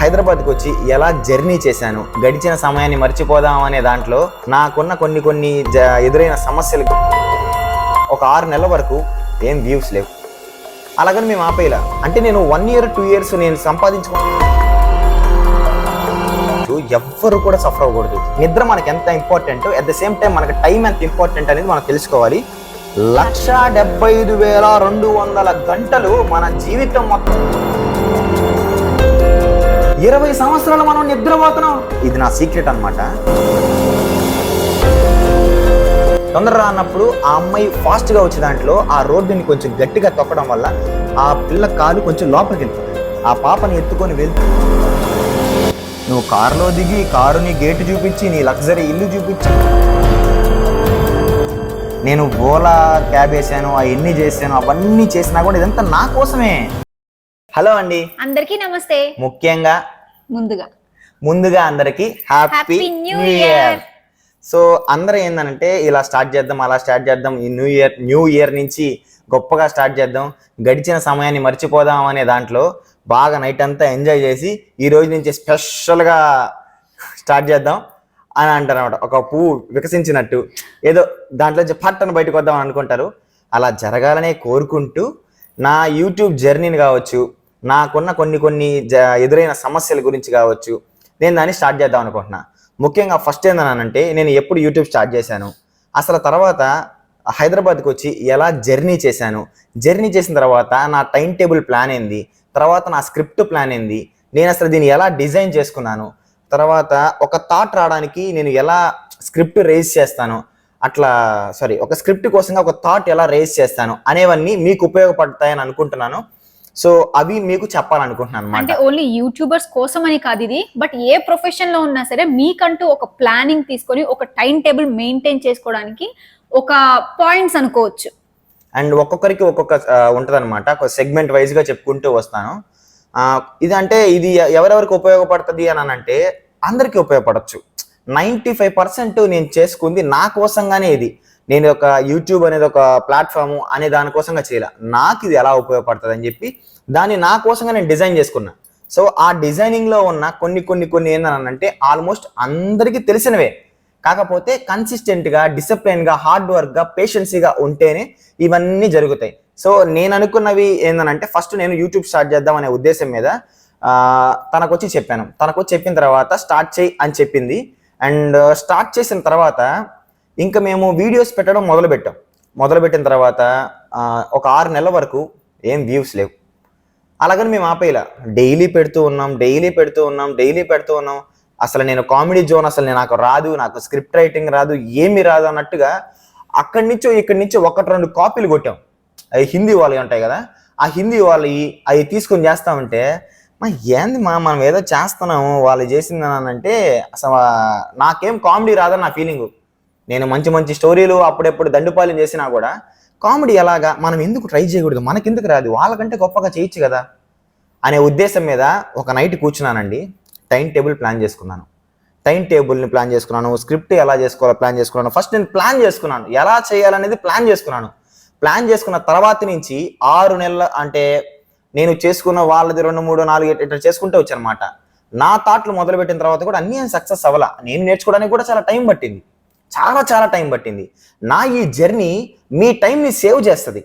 హైదరాబాద్కి వచ్చి ఎలా జర్నీ చేశాను గడిచిన సమయాన్ని మర్చిపోదాం అనే దాంట్లో నాకున్న కొన్ని కొన్ని జ- ఎదురైన సమస్యలు. ఒక ఆరు నెలల వరకు ఏం వ్యూస్ లేవు. అలాగని మేము ఆపేలా. అంటే నేను వన్ ఇయర్ టూ ఇయర్స్ నేను సంపాదించుకో ఎవ్వరు కూడా సఫర్ అవ్వకూడదు. నిద్ర మనకి ఎంత important at the same time మనకి టైం ఎంత ఇంపార్టెంట్ అనేది మనం తెలుసుకోవాలి. లక్ష డెబ్బై ఐదు వేల రెండు వందల గంటలు మన జీవితం మొత్తం ఇరవై సంవత్సరాలు మనం నిద్రపోతున్నాం. ఇది నా సీక్రెట్ అన్నమాట. తొందరగా అన్నప్పుడు ఆ అమ్మాయి ఫాస్ట్గా వచ్చే దాంట్లో ఆ రోడ్డుని కొంచెం గట్టిగా తొక్కడం వల్ల ఆ పిల్ల కాలు కొంచెం లోపలికి వెళ్ళిపోతుంది. ఆ పాపని ఎత్తుకొని వెళ్తూ నువ్వు కారులో దిగి కారుని గేటు చూపించి నీ లగ్జరీ ఇల్లు చూపించి. నేను ఓలా క్యాబ్ వేసాను అవన్నీ చేశాను అవన్నీ చేసినా కూడా ఇదంతా నా కోసమే. హలో అండి. అందరికీ నమస్తే. ముఖ్యంగా ముందుగా. ముందుగా అందరికి హ్యాపీ న్యూ. ఇయర్ సో అందరూ ఏంటంటే ఇలా స్టార్ట్ చేద్దాం అలా స్టార్ట్ చేద్దాం ఈ న్యూ ఇయర్ న్యూ ఇయర్ నుంచి గొప్పగా స్టార్ట్ చేద్దాం గడిచిన సమయాన్ని మర్చిపోదాం అనే దాంట్లో బాగా నైట్ అంతా ఎంజాయ్ చేసి ఈ రోజు నుంచి స్పెషల్గా స్టార్ట్ చేద్దాం అని అంటారు అనమాట ఒక పువ్వు వికసించినట్టు ఏదో దాంట్లో పట్టను బయటకు వద్దాం అని అనుకుంటారు. అలా జరగాలనే కోరుకుంటూ నా యూట్యూబ్ జర్నీని కావచ్చు నాకున్న కొన్ని కొన్ని జ ఎదురైన సమస్యల గురించి కావచ్చు నేను దాన్ని స్టార్ట్ చేద్దాం అనుకుంటున్నా. ముఖ్యంగా ఫస్ట్ ఏందనంటే నేను ఎప్పుడు యూట్యూబ్ స్టార్ట్ చేశాను. అసలు తర్వాత హైదరాబాద్కి వచ్చి ఎలా జర్నీ చేశాను. జర్నీ చేసిన తర్వాత నా టైం టేబుల్ ప్లాన్ ఏంది? తర్వాత నా స్క్రిప్ట్ ప్లాన్ ఏంది? నేను అసలు దీన్ని ఎలా డిజైన్ చేసుకున్నాను? తర్వాత ఒక థాట్ రావడానికి నేను ఎలా స్క్రిప్ట్ రేజ్ చేస్తాను? అట్లా సారీ ఒక స్క్రిప్ట్ కోసంగా ఒక థాట్ ఎలా రేజ్ చేస్తాను? అనేవన్నీ మీకు ఉపయోగపడతాయని అనుకుంటున్నాను. సో అవి మీకు చెప్పాలనుకుంటున్నాను అంటే ఓన్లీ యూట్యూబర్స్ కోసం అని కాదు ఇది బట్ ఏ ప్రొఫెషన్లో ఉన్నా సరే మీకంటూ ఒక ప్లానింగ్ తీసుకొని ఒక టైం టేబుల్ మెయింటైన్ చేసుకోవడానికి ఒక పాయింట్స్ అనుకోవచ్చు. అండ్ ఒక్కొక్కరికి ఒక్కొక్క ఉంటుంది అనమాట ఒక సెగ్మెంట్ వైజ్గా చెప్పుకుంటూ వస్తాను. ఆ, ఇది అంటే ఇది ఎవరెవరికి ఉపయోగపడుతుంది అని అంటే అందరికీ ఉపయోగపడచ్చు. నైంటీ ఫైవ్ పర్సెంట్ నేను చేసుకుంది నా కోసంగానే ఇది. నేను ఒక యూట్యూబ్ అనేది ఒక ప్లాట్ఫామ్ అనే దానికోసంగా చేయాల? నాకు ఇది ఎలా ఉపయోగపడుతుంది అని చెప్పి దాన్ని నా కోసంగా నేను డిజైన్ చేసుకున్నా. సో ఆ డిజైనింగ్లో ఉన్న కొన్ని కొన్ని కొన్ని ఏంటంటే ఆల్మోస్ట్ అందరికీ తెలిసినవే. కాకపోతే కన్సిస్టెంట్గా డిసిప్లిన్గా హార్డ్ వర్క్గా పేషెన్సీగా ఉంటేనే ఇవన్నీ జరుగుతాయి. సో నేను అనుకున్నవి ఏంటంటే ఫస్ట్ నేను యూట్యూబ్ స్టార్ట్ చేద్దాం అనే ఉద్దేశం మీద తనకొచ్చి తనకు వచ్చి చెప్పాను. తనకు వచ్చి చెప్పిన తర్వాత స్టార్ట్ చేయి అని చెప్పింది. అండ్ స్టార్ట్ uh, చేసిన తర్వాత ఇంకా మేము వీడియోస్ పెట్టడం మొదలు పెట్టాం మొదలు పెట్టిన తర్వాత ఒక ఆరు నెలల వరకు ఏం వ్యూస్ లేవు. అలాగని మేము ఆపేలా. డైలీ పెడుతూ ఉన్నాం డైలీ పెడుతూ ఉన్నాం డైలీ పెడుతూ ఉన్నాం. అసలు నేను కామెడీ జోన్ అసలు నేను నాకు రాదు నాకు స్క్రిప్ట్ రైటింగ్ రాదు ఏమి రాదు అన్నట్టుగా అక్కడి నుంచో ఇక్కడి నుంచో ఒకటి రెండు కాపీలు కొట్టాం. అవి హిందీ వాళ్ళవి ఉంటాయి కదా ఆ హిందీ వాళ్ళవి అవి తీసుకొని చేస్తామంటే మా ఏంది మా మనం ఏదో చేస్తున్నాము వాళ్ళు చేసింది అంటే అసలు నాకేం కామెడీ రాదని నా ఫీలింగ్ నేను మంచి మంచి స్టోరీలు అప్పుడెప్పుడు దండుపాలెం చేసినా కూడా కామెడీ ఎలాగా మనం ఎందుకు ట్రై చేయకూడదు? మనకెందుకు రాదు? వాళ్ళకంటే గొప్పగా చేయొచ్చు కదా? అనే ఉద్దేశం మీద ఒక నైట్ కూర్చున్నానండి. టైం టేబుల్ ప్లాన్ చేసుకున్నాను. టైం టేబుల్ని ప్లాన్ చేసుకున్నాను. స్క్రిప్ట్ ఎలా చేసుకోవాలో ప్లాన్ చేసుకున్నాను. ఫస్ట్ నేను ప్లాన్ చేసుకున్నాను. ఎలా చేయాలనేది ప్లాన్ చేసుకున్నాను. ప్లాన్ చేసుకున్న తర్వాత నుంచి ఆరు నెలల అంటే నేను చేసుకున్న వాళ్ళది రెండు మూడు నాలుగు ఇట్లా చేసుకుంటూ వచ్చానమాట. నా థాట్లు మొదలుపెట్టిన తర్వాత కూడా అన్నీ సక్సెస్ అవ్వాల. నేను నేర్చుకోవడానికి కూడా చాలా టైం పట్టింది. చాలా చాలా టైం పట్టింది. నా ఈ జర్నీ మీ టైంని సేవ్ చేస్తుంది.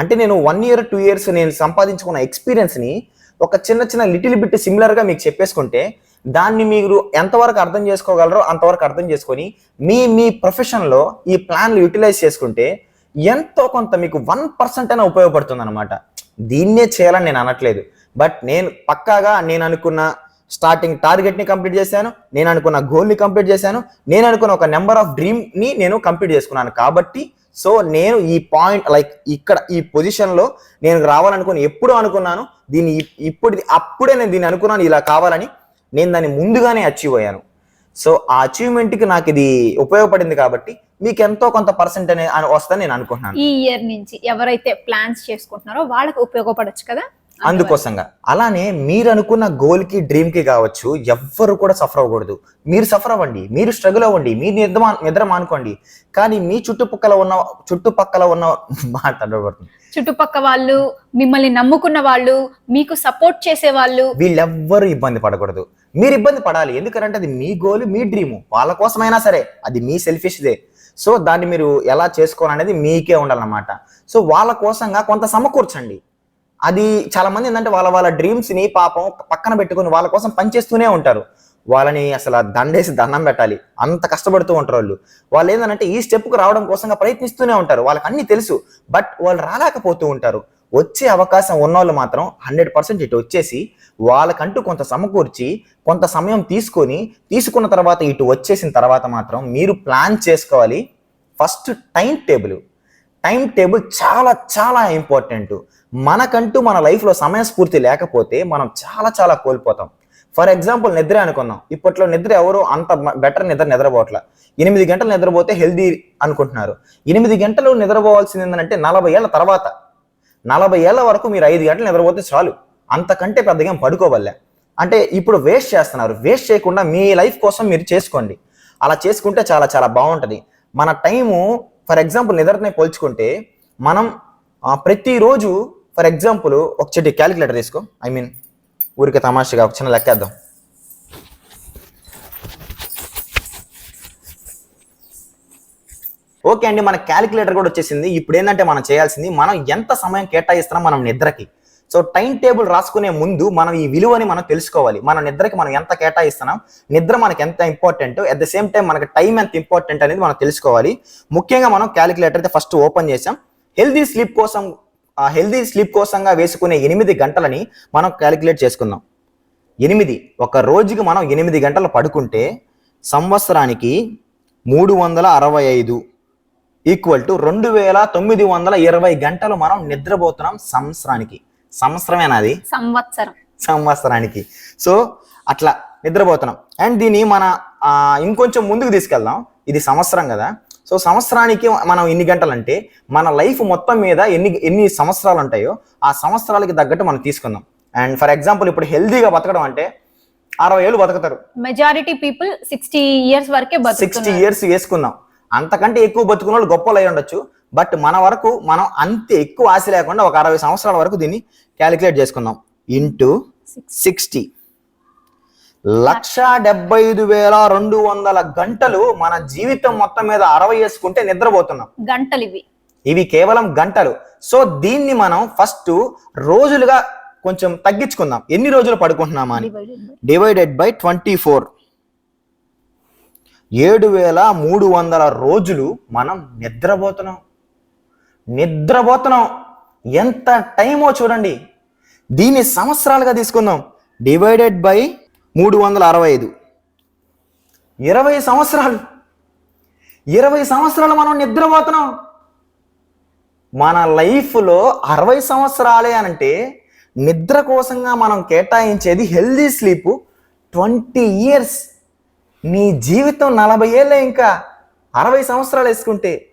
అంటే నేను వన్ ఇయర్ టూ ఇయర్స్ నేను సంపాదించుకున్న ఎక్స్పీరియన్స్ని ఒక చిన్న చిన్న లిటిల్ బిట్ సిమిలర్గా మీకు చెప్పేసుకుంటే దాన్ని మీరు ఎంతవరకు అర్థం చేసుకోగలరో అంతవరకు అర్థం చేసుకొని మీ మీ ప్రొఫెషన్లో ఈ ప్లాన్లు యూటిలైజ్ చేసుకుంటే ఎంతో కొంత మీకు వన్ పర్సెంట్ అయినా ఉపయోగపడుతుంది అనమాట దీన్నే చేయాలని నేను అనట్లేదు. బట్ నేను పక్కాగా నేను అనుకున్న స్టార్టింగ్ టార్గెట్ని కంప్లీట్ చేశాను నేను అనుకున్న గోల్ని కంప్లీట్ చేశాను నేను అనుకున్న ఒక నెంబర్ ఆఫ్ డ్రీమ్ని నేను కంప్లీట్ చేసుకున్నాను. కాబట్టి సో నేను ఈ పాయింట్ లైక్ ఇక్కడ ఈ పొజిషన్లో నేను రావాలనుకుని ఎప్పుడూ అనుకున్నాను దీన్ని ఇప్పుడు అప్పుడే నేను దీన్ని అనుకున్నాను ఇలా కావాలని నేను దాన్ని ముందుగానే అచీవ్ అయ్యాను. సో ఆ అచీవ్మెంట్కి కి నాకు ఇది ఉపయోగపడింది కాబట్టి మీకు ఎంతో కొంత పర్సెంట్ అనే వస్తుందని నేను అనుకుంటున్నాను. ఈ ఇయర్ నుంచి ఎవరైతే ప్లాన్స్ చేసుకుంటున్నారో వాళ్ళకి ఉపయోగపడొచ్చు కదా? అందుకోసంగా. అలానే మీరు అనుకున్న గోల్కి డ్రీమ్కి కావచ్చు ఎవ్వరు కూడా సఫర్ అవ్వకూడదు. మీరు సఫర్ అవ్వండి మీరు స్ట్రగుల్ అవ్వండి మీరు నిద్ర నిద్ర మానుకోండి. కానీ మీ చుట్టుపక్కల ఉన్న చుట్టుపక్కల ఉన్న మాట అడ్డపడుతుంది చుట్టుపక్క వాళ్ళు మిమ్మల్ని నమ్ముకున్న వాళ్ళు మీకు సపోర్ట్ చేసే వాళ్ళు. వీళ్ళెవ్వరూ ఇబ్బంది పడకూడదు. మీరు ఇబ్బంది పడాలి. ఎందుకంటే అది మీ గోల్ మీ డ్రీము. వాళ్ళ కోసమైనా సరే అది మీ సెల్ఫిష్దే. సో దాన్ని మీరు ఎలా చేసుకోవాలనేది మీకే ఉండాలన్నమాట. సో వాళ్ళ కోసంగా కొంత సమకూర్చండి. అది చాలా మంది ఏంటంటే వాళ్ళ వాళ్ళ డ్రీమ్స్ని పాపం పక్కన పెట్టుకొని వాళ్ళ కోసం పనిచేస్తూనే ఉంటారు. వాళ్ళని అసలు దండేసి దండం పెట్టాలి. అంత కష్టపడుతూ ఉంటారు వాళ్ళు. వాళ్ళు ఏంటంటే ఈ స్టెప్కు రావడం కోసంగా ప్రయత్నిస్తూనే ఉంటారు. వాళ్ళకి అన్ని తెలుసు. బట్ వాళ్ళు రాలేకపోతూ ఉంటారు. వచ్చే అవకాశం ఉన్నవాళ్ళు మాత్రం హండ్రెడ్ పర్సెంట్ ఇటు వచ్చేసి వాళ్ళకంటూ కొంత సమకూర్చి కొంత సమయం తీసుకొని తీసుకున్న తర్వాత ఇటు వచ్చేసిన తర్వాత మాత్రం మీరు ప్లాన్ చేసుకోవాలి. First time table time table చాలా చాలా ఇంపార్టెంట్ మనకంటూ మన లైఫ్లో సమయస్ఫూర్తి లేకపోతే మనం చాలా చాలా కోల్పోతాం. ఫర్ ఎగ్జాంపుల్ నిద్ర అనుకుందాం. ఇప్పట్లో నిద్ర ఎవరు అంత బెటర్ నిద్ర నిద్రపోవట్ల. ఎనిమిది గంటలు నిద్రపోతే హెల్దీ అనుకుంటున్నారు. ఎనిమిది గంటలు నిద్రపోవాల్సింది ఏంటంటే నలభై ఏళ్ళ తర్వాత. నలభై ఏళ్ళ వరకు మీరు ఐదు గంటలు నిద్రపోతే చాలు. అంతకంటే పెద్దగా ఏం పడుకోవల్లే. అంటే ఇప్పుడు వేస్ట్ చేస్తున్నారు. వేస్ట్ చేయకుండా మీ లైఫ్ కోసం మీరు చేసుకోండి. అలా చేసుకుంటే చాలా చాలా బాగుంటుంది. మన టైము ఫర్ ఎగ్జాంపుల్ నిద్రనే పోల్చుకుంటే మనం ప్రతిరోజు ఫర్ ఎగ్జాంపుల్ ఒక చెట్టు క్యాలిక్యులేటర్ తీసుకో. ఐ మీన్ ఊరికి తమాషగా ఒక చిన్న లెక్కేద్దాం ఓకే అండి మన క్యాలిక్యులేటర్ కూడా వచ్చేసింది. ఇప్పుడు ఏంటంటే మనం చేయాల్సింది మనం ఎంత సమయం కేటాయిస్తున్నాం మనం నిద్రకి. సో టైం టేబుల్ రాసుకునే ముందు మనం ఈ విలువని మనం తెలుసుకోవాలి. మన నిద్రకి మనం ఎంత కేటాయిస్తున్నాం? నిద్ర మనకి ఎంత important at the same time మనకి టైం ఎంత ఇంపార్టెంట్ అనేది మనం తెలుసుకోవాలి. ముఖ్యంగా మనం క్యాలిక్యులేటర్ అయితే ఫస్ట్ ఓపెన్ చేసాం హెల్దీ స్లీప్ కోసం హెల్దీ స్లీప్ కోసంగా వేసుకునే ఎనిమిది గంటలని మనం క్యాలిక్యులేట్ చేసుకుందాం. ఎనిమిది ఒక రోజుకి మనం ఎనిమిది గంటలు పడుకుంటే సంవత్సరానికి మూడు వందల అరవై ఐదు ఈక్వల్ టు రెండు వేల తొమ్మిది వందల ఇరవై గంటలు మనం నిద్రపోతున్నాం సంవత్సరానికి. సంవత్సరమేనా అది? సంవత్సరం. సంవత్సరానికి. సో అట్లా నిద్రపోతున్నాం. అండ్ దీన్ని మన ఆ, ఇంకొంచెం ముందుకు తీసుకెళ్దాం. ఇది సంవత్సరం కదా. సో సంవత్సరానికి మనం ఎన్ని గంటలు అంటే మన లైఫ్ మొత్తం మీద ఎన్ని ఎన్ని సంవత్సరాలు ఉంటాయో ఆ సంవత్సరాలకి తగ్గట్టు మనం తీసుకుందాం. అండ్ ఫర్ ఎగ్జాంపుల్ ఇప్పుడు హెల్దీగా బతకడం అంటే అరవై ఏళ్ళు బతుకుతారు. మెజారిటీ పీపుల్ సిక్స్టీ ఇయర్స్ వరకే సిక్స్టీ ఇయర్స్ వేసుకుందాం. అంతకంటే ఎక్కువ బతుకున్న వాళ్ళు గొప్పలు అయి ఉండొచ్చు. బట్ మన వరకు మనం అంత ఎక్కువ ఆశ లేకుండా ఒక అరవై సంవత్సరాల వరకు దీన్ని క్యాలిక్యులేట్ చేసుకుందాం. ఇంటూ సిక్స్టీ లక్ష డెబ్బై ఐదు వేల రెండు వందల గంటలు మన జీవితం మొత్తం మీద అరవై వేసుకుంటే నిద్రపోతున్నాం. గంటలు ఇవి ఇవి కేవలం గంటలు. సో దీన్ని మనం ఫస్ట్ రోజులుగా కొంచెం తగ్గించుకుందాం. ఎన్ని రోజులు పడుకుంటున్నామా అని? Divided by twenty four. ఏడు వేల మూడు వందల రోజులు మనం నిద్రపోతున్నాం. నిద్రపోతున్నాం. ఎంత టైమో చూడండి. దీన్ని సంవత్సరాలుగా తీసుకుందాం. డివైడెడ్ బై మూడు వందల అరవై ఐదు. ఇరవై సంవత్సరాలు. ఇరవై సంవత్సరాలు మనం నిద్రపోతున్నాం. మన లైఫ్లో అరవై సంవత్సరాలే అనంటే నిద్ర కోసంగా మనం కేటాయించేది హెల్దీ స్లీప్ ట్వంటీ ఇయర్స్. నీ జీవితం నలభై ఏళ్ళే ఇంకా అరవై సంవత్సరాలు వేసుకుంటే.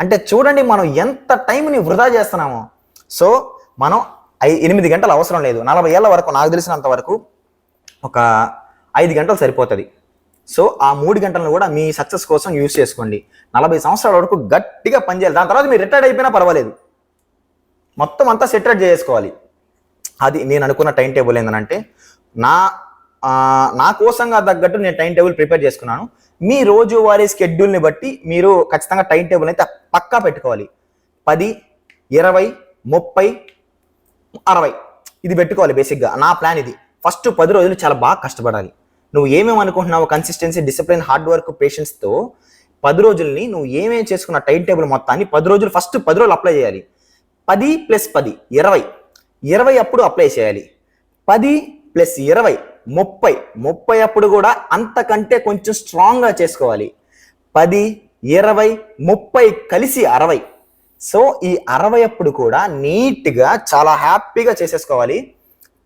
అంటే చూడండి మనం ఎంత టైంని వృధా చేస్తున్నామో. సో మనం ఐ ఎనిమిది గంటలు అవసరం లేదు. నలభై ఏళ్ళ వరకు నాకు తెలిసినంత వరకు ఒక ఐదు గంటలు సరిపోతుంది. సో ఆ మూడు గంటలను కూడా మీ సక్సెస్ కోసం యూజ్ చేసుకోండి. నలభై సంవత్సరాల వరకు గట్టిగా పనిచేయాలి దాని తర్వాత మీరు రిటైర్డ్ అయిపోయినా పర్వాలేదు. మొత్తం అంతా సెటరేట్ చేసుకోవాలి. అది నేను అనుకున్న టైం టేబుల్ ఏంటంటే నా నా కోసంగా తగ్గట్టు నేను టైం టేబుల్ ప్రిపేర్ చేసుకున్నాను. మీ రోజువారీ స్కెడ్యూల్ని బట్టి మీరు ఖచ్చితంగా టైం టేబుల్ అయితే పక్కా పెట్టుకోవాలి. పది ఇరవై ముప్పై అరవై. ఇది పెట్టుకోవాలి బేసిక్గా. నా ప్లాన్ ఇది. ఫస్ట్ పది రోజులు చాలా బాగా కష్టపడాలి. నువ్వు ఏమేమి అనుకుంటున్నావు కన్సిస్టెన్సీ డిసిప్లిన్ హార్డ్ వర్క్ పేషెన్స్తో పది రోజుల్ని నువ్వు ఏమేమి చేసుకున్న టైం టేబుల్ మొత్తాన్ని పది రోజులు ఫస్ట్ పది రోజులు అప్లై చేయాలి. పది ప్లస్ పది ఇరవై. ఇరవై అప్పుడు అప్లై చేయాలి. పది ప్లస్ ఇరవై ముప్పై. ముప్పై అప్పుడు కూడా అంతకంటే కొంచెం స్ట్రాంగ్గా చేసుకోవాలి. పది ఇరవై ముప్పై కలిసి అరవై. సో ఈ అరవై అప్పుడు కూడా నీట్గా చాలా హ్యాపీగా చేసేసుకోవాలి.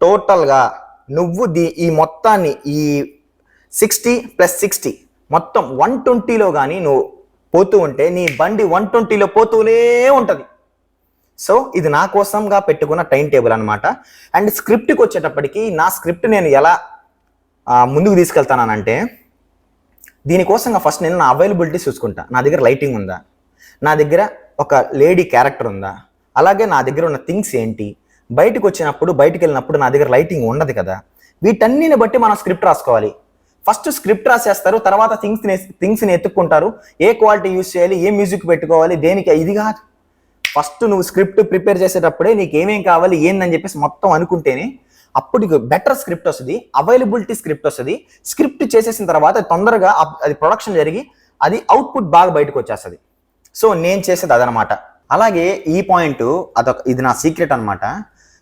టోటల్గా నువ్వు దీ ఈ మొత్తాన్ని ఈ సిక్స్టీ ప్లస్ సిక్స్టీ మొత్తం వన్ ట్వంటీలో కానీ నువ్వు పోతూ ఉంటే నీ బండి వన్ ట్వంటీలో పోతూనే ఉంటుంది. సో ఇది నా కోసంగా పెట్టుకున్న టైం టేబుల్ అనమాట అండ్ స్క్రిప్ట్కి వచ్చేటప్పటికి నా స్క్రిప్ట్ నేను ఎలా ముందుకు తీసుకెళ్తానంటే దీనికోసంగా ఫస్ట్ నేను నా అవైలబిలిటీ చూసుకుంటా. నా దగ్గర లైటింగ్ ఉందా? నా దగ్గర ఒక లేడీ క్యారెక్టర్ ఉందా? అలాగే నా దగ్గర ఉన్న థింగ్స్ ఏంటి? బయటకు వచ్చినప్పుడు బయటకు వెళ్ళినప్పుడు నా దగ్గర లైటింగ్ ఉండదు కదా. వీటన్నిని బట్టి మనం స్క్రిప్ట్ రాసుకోవాలి. ఫస్ట్ స్క్రిప్ట్ రాసేస్తారు తర్వాత థింగ్స్ థింగ్స్ని ఎత్తుక్కుంటారు. ఏ క్వాలిటీ యూస్ చేయాలి ఏ మ్యూజిక్ పెట్టుకోవాలి దేనికి ఇది కాదు. ఫస్ట్ నువ్వు స్క్రిప్ట్ ప్రిపేర్ చేసేటప్పుడే నీకు ఏమేం కావాలి ఏందని చెప్పేసి మొత్తం అనుకుంటేనే అప్పుడు బెటర్ స్క్రిప్ట్ వస్తుంది అవైలబిలిటీ స్క్రిప్ట్ వస్తుంది. స్క్రిప్ట్ చేసేసిన తర్వాత తొందరగా అది ప్రొడక్షన్ జరిగి అది అవుట్పుట్ బాగా బయటకు వచ్చేస్తుంది సో నేను చేసేది అదనమాట. అలాగే ఈ పాయింట్ అదొక ఇది నా సీక్రెట్ అనమాట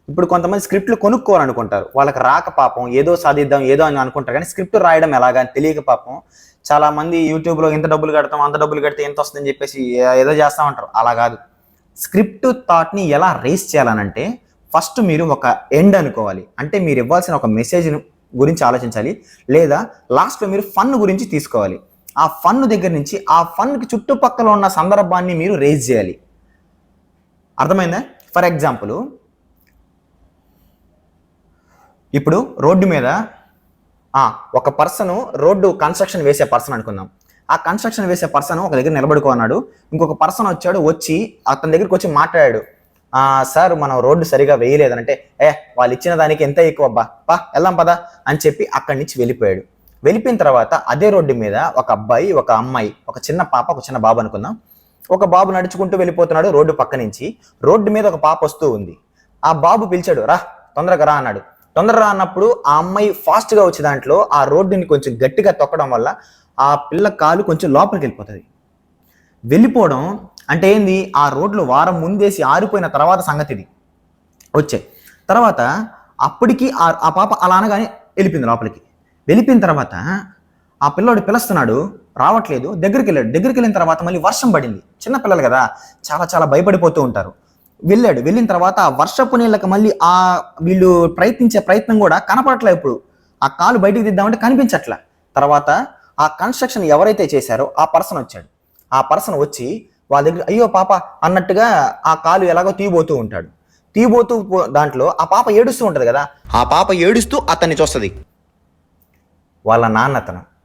ఇప్పుడు కొంతమంది స్క్రిప్ట్లు కొనుక్కోవాలనుకుంటారు. వాళ్ళకి రాక పాపం ఏదో సాధిద్దాం ఏదో అని అనుకుంటారు. కానీ స్క్రిప్ట్ రాయడం ఎలాగా అని తెలియక పాపం చాలా మంది యూట్యూబ్లో ఇంత డబ్బులు కడతాం అంత డబ్బులు కడితే ఎంత వస్తుందని చెప్పేసి ఏదో చేస్తా ఉంటారు. అలా కాదు. స్క్రిప్ట్ థాట్ని ఎలా రేస్ చేయాలనంటే ఫస్ట్ మీరు ఒక ఎండ్ అనుకోవాలి. అంటే మీరు ఇవ్వాల్సిన ఒక మెసేజ్ గురించి ఆలోచించాలి. లేదా లాస్ట్లో మీరు ఫన్ గురించి తీసుకోవాలి. ఆ ఫన్ దగ్గర నుంచి ఆ ఫన్కి చుట్టుపక్కల ఉన్న సందర్భాన్ని మీరు రేజ్ చేయాలి. అర్థమైందా? ఫర్ ఎగ్జాంపుల్ ఇప్పుడు రోడ్డు మీద ఒక పర్సన్ రోడ్డు కన్స్ట్రక్షన్ వేసే పర్సన్ అనుకుందాం. ఆ కన్స్ట్రక్షన్ వేసే పర్సన్ ఒక దగ్గర నిలబడుకున్నాడు ఇంకొక పర్సన్ వచ్చాడు వచ్చి అతని దగ్గరికి వచ్చి మాట్లాడాడు. సార్ మనం రోడ్డు సరిగా వేయలేదనంటే ఏ వాళ్ళు ఇచ్చిన దానికి ఎంత ఎక్కువ అబ్బా? పా వెళ్దాం పదా. అని చెప్పి అక్కడి నుంచి వెళ్ళిపోయాడు. వెళ్ళిపోయిన తర్వాత అదే రోడ్డు మీద ఒక అబ్బాయి ఒక అమ్మాయి ఒక చిన్న పాప ఒక చిన్న బాబు అనుకుందాం. ఒక బాబు నడుచుకుంటూ వెళ్ళిపోతున్నాడు రోడ్డు పక్క నుంచి. రోడ్డు మీద ఒక పాప వస్తూ ఉంది. ఆ బాబు పిలిచాడు రా తొందరగా రా అన్నాడు. తొందరగా అన్నప్పుడు ఆ అమ్మాయి ఫాస్ట్గా వచ్చే దాంట్లో ఆ రోడ్డుని కొంచెం గట్టిగా తొక్కడం వల్ల ఆ పిల్ల కాలు కొంచెం లోపలికి వెళ్ళిపోతుంది. వెళ్ళిపోవడం అంటే ఏంది? ఆ రోడ్లు వారం ముందేసి ఆరిపోయిన తర్వాత సంగతి ఇది. వచ్చాయి తర్వాత అప్పటికి ఆ పాప అలా అనగానే వెళ్ళిపోయింది లోపలికి. వెళ్ళిపోయిన తర్వాత ఆ పిల్లోడు పిలుస్తున్నాడు రావట్లేదు దగ్గరికి వెళ్ళాడు. దగ్గరికి వెళ్ళిన తర్వాత మళ్ళీ వర్షం పడింది. చిన్న పిల్లలు కదా చాలా చాలా భయపడిపోతూ ఉంటారు. వెళ్ళాడు. వెళ్ళిన తర్వాత ఆ వర్షపు నీళ్ళకి మళ్ళీ ఆ వీళ్ళు ప్రయత్నించే ప్రయత్నం కూడా కనపడట్లే ఇప్పుడు. ఆ కాలు బయటికి తీద్దామంటే కనిపించట్లే. తర్వాత ఆ కన్స్ట్రక్షన్ ఎవరైతే చేశారో ఆ పర్సన్ వచ్చాడు. ఆ పర్సన్ వచ్చి వాళ్ళ దగ్గర అయ్యో పాప అన్నట్టుగా ఆ కాలు ఎలాగో తీయబోతూ ఉంటాడు. తీయబోతూ పో- దాంట్లో ఆ పాప ఏడుస్తూ ఉంటుంది కదా. ఆ పాప ఏడుస్తూ అతన్ని చూస్తుంది. వాళ్ళ నాన్న అతను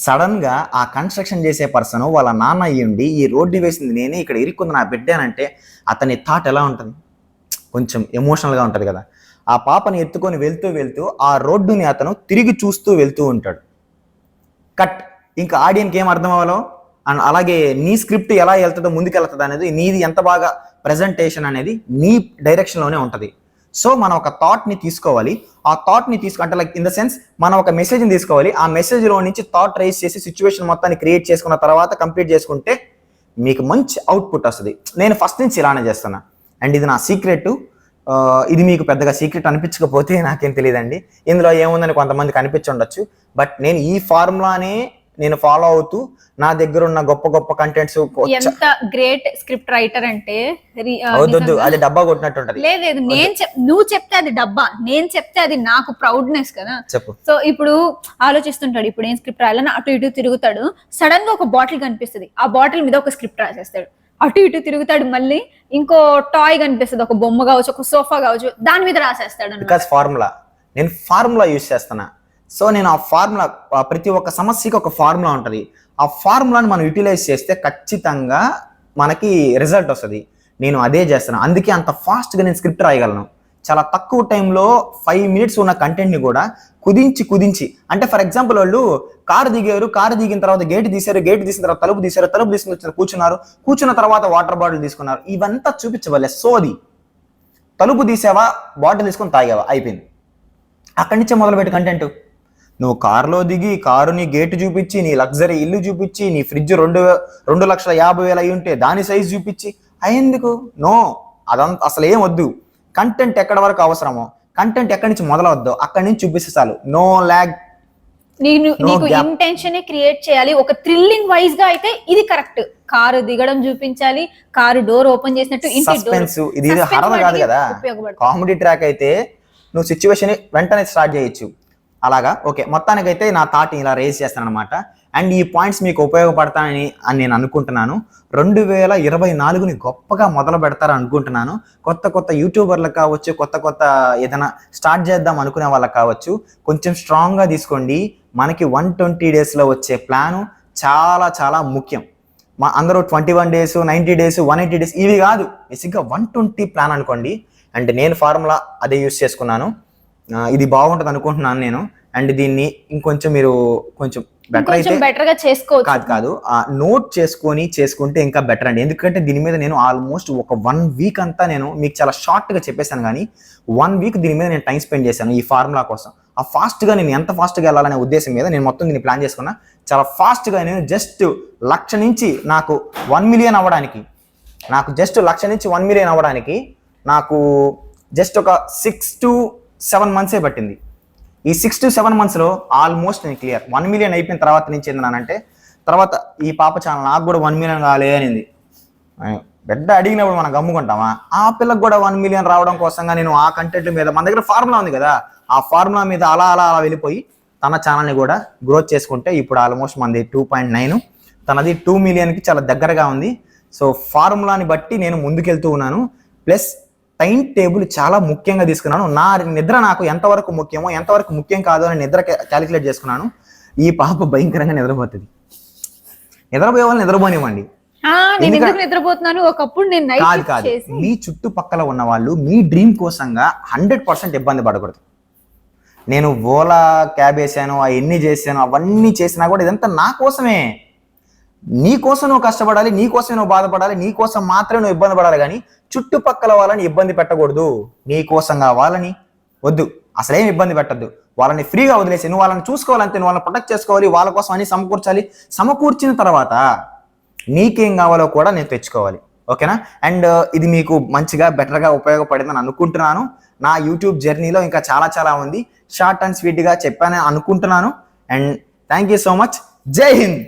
సడన్గా ఆ కన్స్ట్రక్షన్ చేసే పర్సన్ వాళ్ళ నాన్న అయ్యుండి ఈ రోడ్డు వేసింది నేనే ఇక్కడ ఇరుక్కుంది నా బిడ్డానంటే అతని థాట్ ఎలా ఉంటుంది? కొంచెం ఎమోషనల్గా ఉంటుంది కదా. ఆ పాపని ఎత్తుకొని వెళ్తూ వెళ్తూ ఆ రోడ్డుని అతను తిరిగి చూస్తూ వెళ్తూ ఉంటాడు. కట్. ఇంకా ఆడియన్కి ఏం అర్థం అవ్వాలో? అండ్ అలాగే నీ స్క్రిప్ట్ ఎలా వెళ్తుందో ముందుకెళ్తుందో అనేది నీది ఎంత బాగా ప్రజెంటేషన్ అనేది నీ డైరెక్షన్లోనే ఉంటుంది. సో మనం ఒక థాట్ని తీసుకోవాలి. ఆ థాట్ని తీసుకో అంటే లైక్ ఇన్ ద సెన్స్ మనం ఒక మెసేజ్ని తీసుకోవాలి. ఆ మెసేజ్లో నుంచి థాట్ రైజ్ చేసి సిచ్యువేషన్ మొత్తాన్ని క్రియేట్ చేసుకున్న తర్వాత కంప్లీట్ చేసుకుంటే మీకు మంచి అవుట్పుట్ వస్తుంది. నేను ఫస్ట్ నుంచి ఇలానే చేస్తున్నా. అండ్ ఇది నా సీక్రెట్ ఇది మీకు పెద్దగా సీక్రెట్ అనిపించకపోతే నాకేం తెలియదండి. ఇందులో ఏముందని కొంతమందికి అనిపించి ఉండొచ్చు. బట్ నేను ఈ ఫార్ములానే నేను ఫాలో అవుతూ నా దగ్గర ఉన్న గొప్ప గొప్ప కంటెంట్స్ ఎంత గ్రేట్ స్క్రిప్ట్ రైటర్ అంటే వద్దు. అది డబ్బా కొట్టినట్టు ఉంటది లేదు నేను నువ్వు చెప్తే అది డబ్బా నేను చెప్తే అది నాకు ప్రౌడ్నెస్ కదా. చెప్పు. సో ఇప్పుడు ఆలోచిస్తుంటాడు ఇప్పుడు ఏం స్క్రిప్ట్ రాయాలని అటు ఇటు తిరుగుతాడు. సడన్గా ఒక బాటిల్ కనిపిస్తుంది. ఆ బాటిల్ మీద ఒక స్క్రిప్ట్ రాసేస్తాడు. అటు ఇటు తిరుగుతాడు మళ్ళీ ఇంకో టాయ్ కనిపిస్తుంది ఒక బొమ్మ కావచ్చు ఒక సోఫా కావచ్చు దాని మీద రాసేస్తాడు. బికాస్ ఫార్ములా నేను ఫార్ములా యూజ్ చేస్తున్నా. సో నేను ఆ ఫార్ములా ప్రతి ఒక్క సమస్యకి ఒక ఫార్ములా ఉంటుంది. ఆ ఫార్ములాని మనం యూటిలైజ్ చేస్తే ఖచ్చితంగా మనకి రిజల్ట్ వస్తుంది. నేను అదే చేస్తాను అందుకే అంత ఫాస్ట్గా నేను స్క్రిప్ట్ రాయగలను. చాలా తక్కువ టైంలో ఫైవ్ మినిట్స్ ఉన్న కంటెంట్ని కూడా కుదించి కుదించి అంటే ఫర్ ఎగ్జాంపుల్ వాళ్ళు కారు దిగారు కారు దిగిన తర్వాత గేట్ తీశారు గేట్ తీసిన తర్వాత తలుపు తీశారు తలుపు తీసుకుని వచ్చిన కూర్చున్నారు కూర్చున్న తర్వాత వాటర్ బాటిల్ తీసుకున్నారు. ఇవంతా చూపించవలే. సోది. తలుపు తీసావా బాటిల్ తీసుకొని తాగావా అయిపోయింది. అక్కడి నుంచే మొదలుపెట్టి కంటెంట్. నువ్వు కారులో దిగి కారుని గేట్ చూపించి నీ లగ్జరీ ఇల్లు చూపించి నీ ఫ్రిడ్జ్ రెండు రెండు లక్షల యాభై వేలు అయి ఉంటే దాని సైజ్ చూపించి. అయ్యేందుకు? నో. అదంతా అసలు ఏం వద్దు. కంటెంట్ ఎక్కడ వరకు అవసరమో కంటెంట్ ఎక్కడి నుంచి మొదలవద్దో అక్కడి నుంచి చూపిస్తే చాలు. నో నేను No నీకు. ఇంటెన్షన్ క్రియేట్ చేయాలి. ఒక థ్రిల్లింగ్ వైజ్గా అయితే ఇది కరెక్ట్ కారు దిగడం చూపించాలి కారు డోర్ ఓపెన్ చేసినట్టు సస్పెన్స్ ఇది హరద కాదు కదా. కామెడీ ట్రాక్ అయితే నువ్వు సిచ్యువేషన్ వెంటనే స్టార్ట్ చేయొచ్చు. అలాగా? ఓకే మొత్తానికైతే నా థాట్ ఇలా రేస్ చేస్తాను అనమాట అండ్ ఈ పాయింట్స్ మీకు ఉపయోగపడతాయని అని నేను అనుకుంటున్నాను. రెండు వేల ఇరవై నాలుగుని గొప్పగా మొదలు పెడతారని అనుకుంటున్నాను. కొత్త కొత్త యూట్యూబర్లకు కావచ్చు కొత్త కొత్త ఏదైనా స్టార్ట్ చేద్దాం అనుకునే వాళ్ళకి కావచ్చు కొంచెం స్ట్రాంగ్గా తీసుకోండి. మనకి వన్ ట్వంటీ డేస్లో వచ్చే ప్లాను చాలా చాలా ముఖ్యం. మా అందరూ twenty one days ninety days one eighty days ఇవి కాదు. బేసిక్గా వన్ ట్వంటీ ప్లాన్ అనుకోండి. అండ్ నేను ఫార్ములా అదే యూస్ చేసుకున్నాను. ఇది బాగుంటుంది అనుకుంటున్నాను నేను. అండ్ దీన్ని ఇంకొంచెం మీరు కొంచెం బెటర్ అయితే బెటర్గా చేసుకోవచ్చు. కాదు కాదు. ఆ నోట్ చేసుకొని చేసుకుంటే ఇంకా బెటర్ అండి. ఎందుకంటే దీని మీద నేను ఆల్మోస్ట్ ఒక వన్ వీక్ అంతా నేను మీకు చాలా షార్ట్గా చెప్పేశాను కానీ వన్ వీక్ దీని మీద నేను టైం స్పెండ్ చేశాను ఈ ఫార్ములా కోసం. ఆ ఫాస్ట్గా నేను ఎంత ఫాస్ట్గా వెళ్ళాలనే ఉద్దేశం మీద నేను మొత్తం దీన్ని ప్లాన్ చేసుకున్నా. చాలా ఫాస్ట్గా నేను జస్ట్ లక్ష నుంచి నాకు వన్ మిలియన్ అవ్వడానికి నాకు జస్ట్ లక్ష నుంచి వన్ మిలియన్ అవ్వడానికి నాకు జస్ట్ ఒక సిక్స్ టు సెవెన్ మంత్సే పట్టింది. ఈ సిక్స్ టు సెవెన్ మంత్స్లో ఆల్మోస్ట్ నేను క్లియర్ వన్ మిలియన్ అయిపోయిన తర్వాత నుంచి ఏంటంటే తర్వాత ఈ పాప ఛానల్ నాకు కూడా వన్ మిలియన్ కాలే అనింది. పెద్ద అడిగినప్పుడు మనం గమ్ముకుంటామా? ఆ పిల్లకి కూడా వన్ మిలియన్ రావడం కోసంగా నేను ఆ కంటెంట్ మీద మన దగ్గర ఫార్ములా ఉంది కదా ఆ ఫార్ములా మీద అలా అలా అలా వెళ్ళిపోయి తన ఛానల్ని కూడా గ్రోత్ చేసుకుంటే ఇప్పుడు ఆల్మోస్ట్ మనది టూ పాయింట్ నైన్ తనది టూ మిలియన్కి చాలా దగ్గరగా ఉంది. సో ఫార్ములాని బట్టి నేను ముందుకెళ్తూ ఉన్నాను. ప్లస్ టైం టేబుల్ చాలా ముఖ్యంగా తీసుకున్నాను. నా నిద్ర నాకు ఎంతవరకు ముఖ్యమో ఎంతవరకు ముఖ్యం కాదో అని నిద్ర క్యాలిక్యులేట్ చేసుకున్నాను. ఈ పాప భయంకరంగా నిద్రపోతుంది. నిద్రపోయే వాళ్ళు నిద్రపోనివ్వండి. నేను ఎందుక- నిద్రపోతున్నాను? ఒకప్పుడు నేను కాదు కాదు. మీ చుట్టుపక్కల ఉన్న వాళ్ళు మీ డ్రీమ్ కోసంగా హండ్రెడ్ పర్సెంట్ ఇబ్బంది పడకూడదు. నేను ఓలా క్యాబ్ వేసాను అవన్నీ చేశాను అవన్నీ చేసినా కూడా ఇదంతా నా కోసమే. నీ కోసం నువ్వు కష్టపడాలి నీ కోసం నువ్వు బాధపడాలి నీ కోసం మాత్రమే నువ్వు ఇబ్బంది పడాలి కానీ చుట్టుపక్కల వాళ్ళని ఇబ్బంది పెట్టకూడదు. నీ కోసం కావాలని వద్దు. అసలేం ఇబ్బంది పెట్టద్దు. వాళ్ళని ఫ్రీగా వదిలేసి నువ్వు వాళ్ళని చూసుకోవాలంటే నువ్వు వాళ్ళని ప్రొటెక్ట్ చేసుకోవాలి వాళ్ళ కోసం అని సమకూర్చాలి. సమకూర్చిన తర్వాత నీకేం కావాలో కూడా నేను తెచ్చుకోవాలి. ఓకేనా? అండ్ uh, ఇది మీకు మంచిగా బెటర్గా ఉపయోగపడిందని అనుకుంటున్నాను. నా యూట్యూబ్ జర్నీలో ఇంకా చాలా చాలా ఉంది. షార్ట్ అండ్ స్వీట్గా చెప్పానని అనుకుంటున్నాను. And thank you so much జై హింద్!